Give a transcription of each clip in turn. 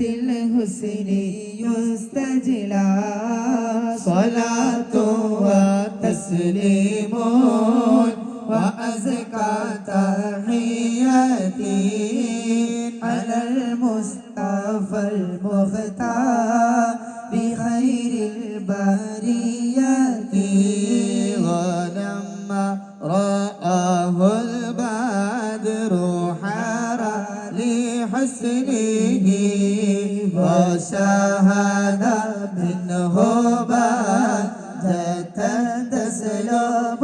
الحسن يستجلى صلاة وتسليم وأزكى تحياتي على المصطفى المختار بخير البريات تسلب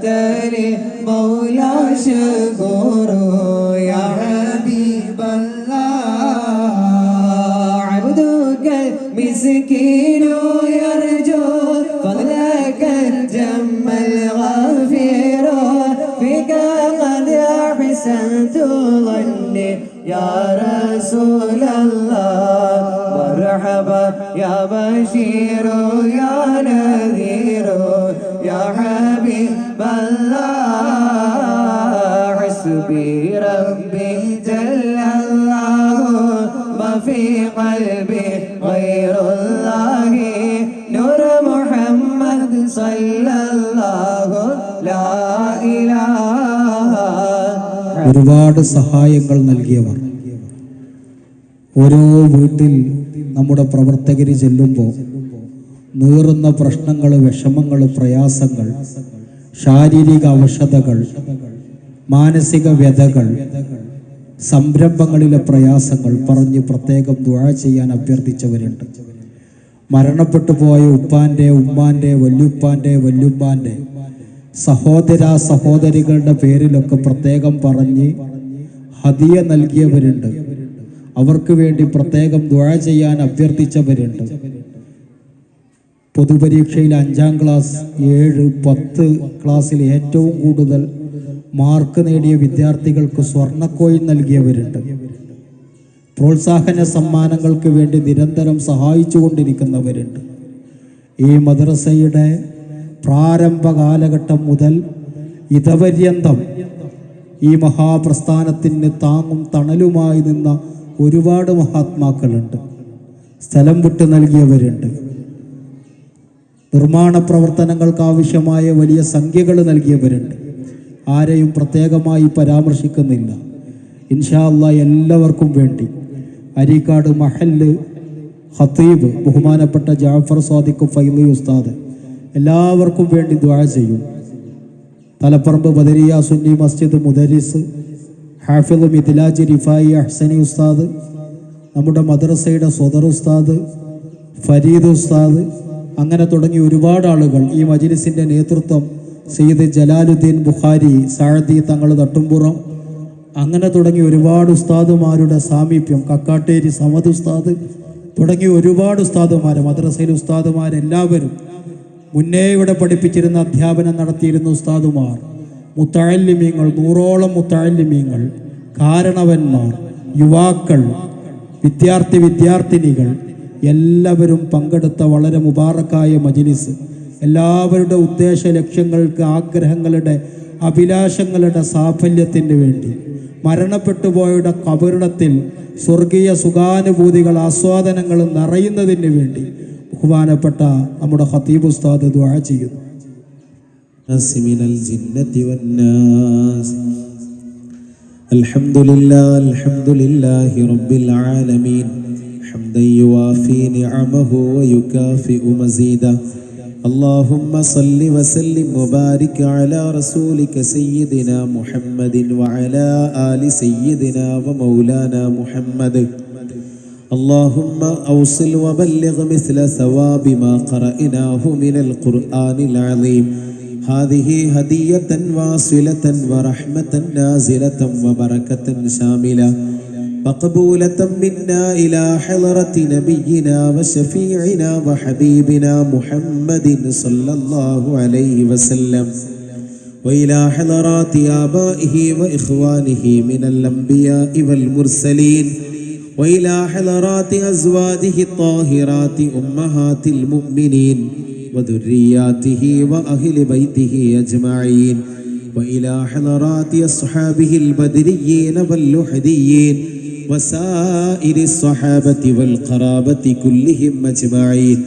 ഖത്തര് മൗലാ ശകൂറ حسبي ربي جل الله ما في قلبي غير الله نور محمد صلى الله لا إله ഒരുപാട് സഹായങ്ങൾ നൽകിയവർ ഓരോ വീട്ടിൽ നമ്മുടെ പ്രവർത്തകർ ചെല്ലുമ്പോൾ നീറുന്ന പ്രശ്നങ്ങൾ വിഷമങ്ങൾ പ്രയാസങ്ങൾ ശാരീരിക അവശതകൾ മാനസിക വ്യതകൾ സംരംഭങ്ങളിലെ പ്രയാസങ്ങൾ പറഞ്ഞ് പ്രത്യേകം ദുഴ ചെയ്യാൻ അഭ്യർത്ഥിച്ചവരുണ്ട്. മരണപ്പെട്ടു പോയ ഉപ്പാന്റെ ഉമ്മാന്റെ വല്യുപ്പാന്റെ വല്യുമ്മാന്റെ സഹോദര സഹോദരികളുടെ പേരിലൊക്കെ പ്രത്യേകം പറഞ്ഞ് ഹതിയ നൽകിയവരുണ്ട്. അവർക്ക് വേണ്ടി പ്രത്യേകം ദുഴ ചെയ്യാൻ അഭ്യർത്ഥിച്ചവരുണ്ട്. പൊതുപരീക്ഷയിൽ അഞ്ചാം ക്ലാസ് ഏഴ് പത്ത് ക്ലാസ്സിൽ ഏറ്റവും കൂടുതൽ മാർക്ക് നേടിയ വിദ്യാർത്ഥികൾക്ക് സ്വർണക്കോയിൻ നൽകിയവരുണ്ട്. പ്രോത്സാഹന സമ്മാനങ്ങൾക്ക് വേണ്ടി നിരന്തരം സഹായിച്ചു കൊണ്ടിരിക്കുന്നവരുണ്ട് ഈ മദ്രസയുടെ പ്രാരംഭ കാലഘട്ടം മുതൽ ഇതപര്യന്തം ഈ മഹാപ്രസ്ഥാനത്തിന് താങ്ങും തണലുമായി നിന്ന ഒരുപാട് മഹാത്മാക്കളുണ്ട്. സ്ഥലം വിട്ടു നൽകിയവരുണ്ട്. നിർമ്മാണ പ്രവർത്തനങ്ങൾക്ക് ആവശ്യമായ വലിയ സംഖ്യകൾ നൽകിയവരുണ്ട്. ആരെയും പ്രത്യേകമായി പരാമർശിക്കുന്നില്ല. ഇൻഷാ അല്ലാ എല്ലാവർക്കും വേണ്ടി. അരീക്കാട് മഹല്ല് ഹത്തീബ് ബഹുമാനപ്പെട്ട ജാഫർ സാദിഖ് ഫൈലി ഉസ്താദ് എല്ലാവർക്കും വേണ്ടി ദ്വാഴ ചെയ്യും. തലപ്പറമ്പ് ബദരിയ സുന്നി മസ്ജിദ് മുദരിസ് ഹാഫിദ് മിഥിലാജി റിഫായി അഹ്സനി ഉസ്താദ് നമ്മുടെ മദ്രസയുടെ സ്വദർ ഉസ്താദ് ഫരീദ് ഉസ്താദ് അങ്ങനെ തുടങ്ങി ഒരുപാട് ആളുകൾ ഈ മജിലിസിന്റെ നേതൃത്വം സെയ്ദ് ജലാലുദ്ദീൻ ബുഖാരി സാഴദി തങ്ങൾ തട്ടുംപുറം അങ്ങനെ തുടങ്ങി ഒരുപാട് ഉസ്താദുമാരുടെ സാമീപ്യം കക്കാട്ടേരി സമദ് ഉസ്താദ് തുടങ്ങി ഒരുപാട് ഉസ്താദുമാർ മദ്രസയിലെ ഉസ്താദുമാരെല്ലാവരും മുന്നേ ഇവിടെ പഠിപ്പിച്ചിരുന്ന അധ്യാപനം നടത്തിയിരുന്ന ഉസ്താദുമാർ മുത്താലിമ്യങ്ങൾ നൂറോളം മുത്താലിമ്യങ്ങൾ കാരണവന്മാർ യുവാക്കൾ വിദ്യാർത്ഥി വിദ്യാർത്ഥിനികൾ എല്ലാവരും പങ്കെടുത്ത വളരെ മുബാറക്കായ മജിലിസ് എല്ലാവരുടെ ഉദ്ദേശ ലക്ഷ്യങ്ങൾക്ക് ആഗ്രഹങ്ങളുടെ അഭിലാഷങ്ങളുടെ സാഫല്യത്തിന് വേണ്ടി മരണപ്പെട്ടു പോയുടെ കബറിടത്തിൽ സ്വർഗീയ സുഖാനുഭൂതികൾ ആസ്വാദനങ്ങൾ നിറയുന്നതിന് വേണ്ടി ബഹുമാനപ്പെട്ട നമ്മുടെ ഖത്തീബ് ഉസ്താദ് ദുആ ചെയ്യുന്നു الناس من الجنة والناس الحمد لله الحمد لله رب العالمين حمدا يوافي نعمه ويكافئ مزيدا. اللهم صل وسلم وبارك على رسولك سيدنا محمد وعلى آل سيدنا ومولانا محمد. اللهم أوصل وبلغ مثل ثواب ما قرأناه من القرآن العظيم. هذه هدية واصلة ورحمة نازلة وبركة شاملة. مقبولة منا إلى حضرة نبينا وشفيعنا وحبيبنا محمد صلى الله عليه وسلم وإلى حضرات آبائه وإخوانه من الأنبياء والمرسلين وإلى حضرات أزواجه الطاهرات أمهات المؤمنين وذرياته وأهل بيته أجمعين وإلى حضرات أصحابه البدريين واللحديين وسائر الصحابة والقرابة كلهم أجمعين.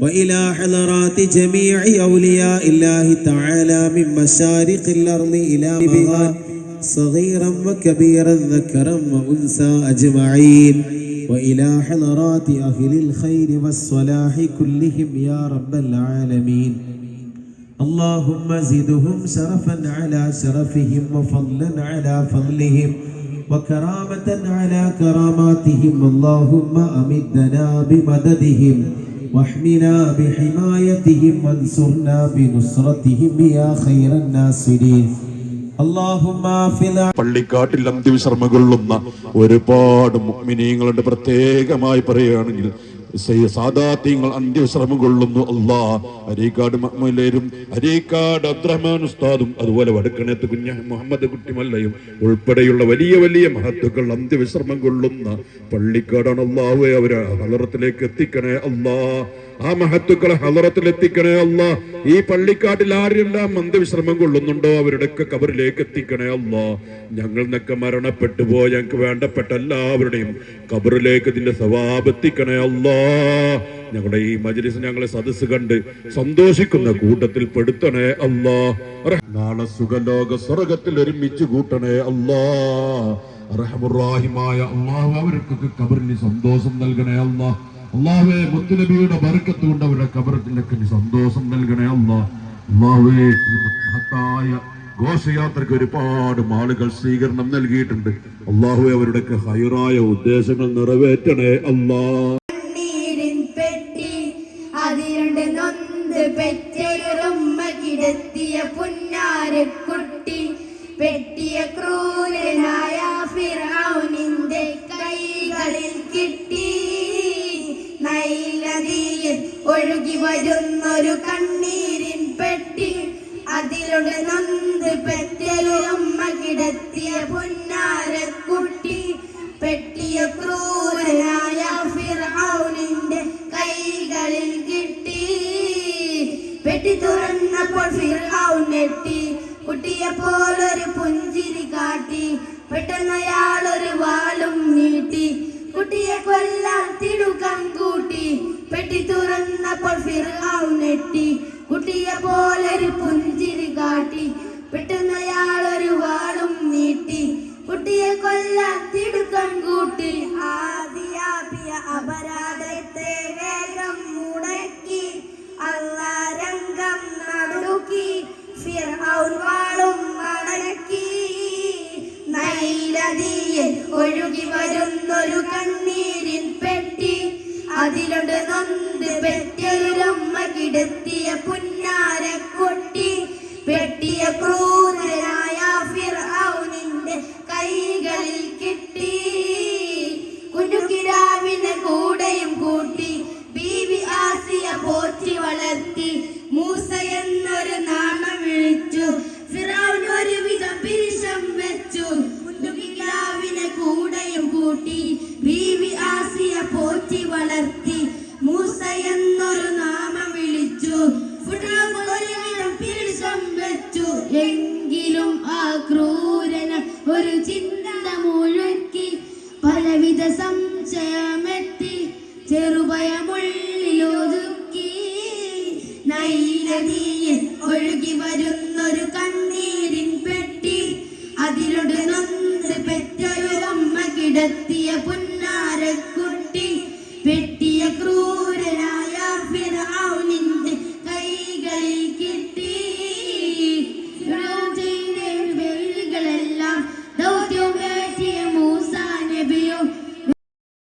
وإلى حضرات جميع أولياء الله تعالى من مشارق الأرض إلى مغارب صغيرا وكبيرا ذكرا وأنثى أجمعين. وإلى حضرات أهل الخير والصلاح كلهم يا رب العالمين. اللهم زدهم شرفا على شرفهم وفضلا على فضلهم. وكرامة على كراماتهم اللهم أمدنا بمددهم واحمنا بحمايتهم وانصرنا بنصرتهم يا خير الناصرين اللهم في പള്ളിക്കാട്ടിൽ അന്ത്യവിശ്രമം കൊള്ളുന്ന ഒരുപാട് മുഗ്മിനീങ്ങളുണ്ട് പ്രത്യേകമായി പറയുകയാണെങ്കിൽ സയ്യ- സാദാത്യങ്ങൾ അന്ത്യശ്രമം കൊള്ളുന്നു. അല്ലാ അരീക്കാട് മഹ്മലേരും അരീക്കാട് അബ്ദുറഹ്മാൻ ഉസ്താദും അതുപോലെ വടക്കണത്ത് കുഞ്ഞ മുഹമ്മദ് കുട്ടിമല്ലയും ഉൾപ്പെടെയുള്ള വലിയ വലിയ മഹത്തുക്കൾ അന്ത്യവിശ്രമം കൊള്ളുന്ന പള്ളിക്കാടാണ് അള്ളാഹുവെ അവരെ ഹലറത്തിലേക്ക് എത്തിക്കണേ. അല്ലാ ആ മഹത്തുക്കളെ ഹലറത്തിൽ എത്തിക്കണേ അല്ല. ഈ പള്ളിക്കാട്ടിൽ ആരെല്ലാം മന്ദവിശ്രമം കൊള്ളുന്നുണ്ടോ അവരുടെയൊക്കെ കബറിലേക്ക് എത്തിക്കണേ അല്ല. ഞങ്ങൾ നിന്നൊക്കെ മരണപ്പെട്ടു പോയ ഞങ്ങൾക്ക് വേണ്ടപ്പെട്ട എല്ലാവരുടെയും കബറിലേക്ക് ഇതിന്റെ സ്വഭാവത്തിക്കണേ അല്ലാ. ഞങ്ങളുടെ ഈ മജലിസ് ഞങ്ങളെ സദസ് കണ്ട് സന്തോഷിക്കുന്ന കൂട്ടത്തിൽ പെടുത്തണേ അല്ലാ. നാളെ സുഖലോക സ്വർഗത്തിൽ ഒരുമിച്ച് കൂട്ടണേ അല്ലാ. റഹമുറാഹിമായ അള്ളാഹു അവർക്കൊക്കെ കബറിന് സന്തോഷം നൽകണേ അല്ലാ. അള്ളാഹുവെ മുത്തുനബിയുടെ ബർക്കത്ത് കൊണ്ട് അവരുടെ കബറത്തിനൊക്കെ സന്തോഷം നൽകണേ അല്ലാ. അള്ളാഹുവേ മഹത്തായ ഘോഷയാത്രയ്ക്ക് ഒരുപാട് ആളുകൾ സ്വീകരണം നൽകിയിട്ടുണ്ട്. അള്ളാഹുവെ അവരുടെയൊക്കെ ഹൈറായ ഉദ്ദേശങ്ങൾ നിറവേറ്റണേ അള്ളാ പെട്ടി പെറ്റൊരുമ്മ കിടത്തിയ പുന്നാരക്കുട്ടി. പെട്ടിയ വരുന്നൊരു കണ്ണീരിൻ പെട്ടി. അതിലൂടെ നന്ദ് പെറ്റൊരുമ്മ കിടത്തിയ പൊന്നാരക്കുട്ടി. പെട്ടിയ ക്രൂരനായ ഫിർഔനിന്റെ കൈകളിൽ കിട്ടി. പെട്ടി തുറന്നപ്പോൾ ഫിർഔൻ നെട്ടി കുട്ടിയെ പോലൊരു പുഞ്ചിരി കാട്ടി. പെട്ടെന്നയാളൊരു വാളും നീട്ടി. കുട്ടിയെ കൊല്ലാൻ തിടുക്കം കൂട്ടി. പെട്ടി തുറന്നപ്പോൾ ഫിർഔൻ നെട്ടി കുട്ടിയെ പോലൊരു പുഞ്ചിരി കാട്ടി. പെട്ടെന്നയാളൊരു വാളും നീട്ടി. ഏതെങ്കിലും ആ ക്രൂരന ഒരു ചിന്ത മുഴക്കി പലവിധ സംശയമെത്തി ചെറുപയമുള്ളിലൊതുക്കി. നൈനദിയിൽ ഒഴുകി വരുന്നൊരു കണ്ണീരിൻ പെട്ടി അതിലൊട് നന്ദ് പെറ്റൊരു അമ്മ കിടത്തിയ പുന്ന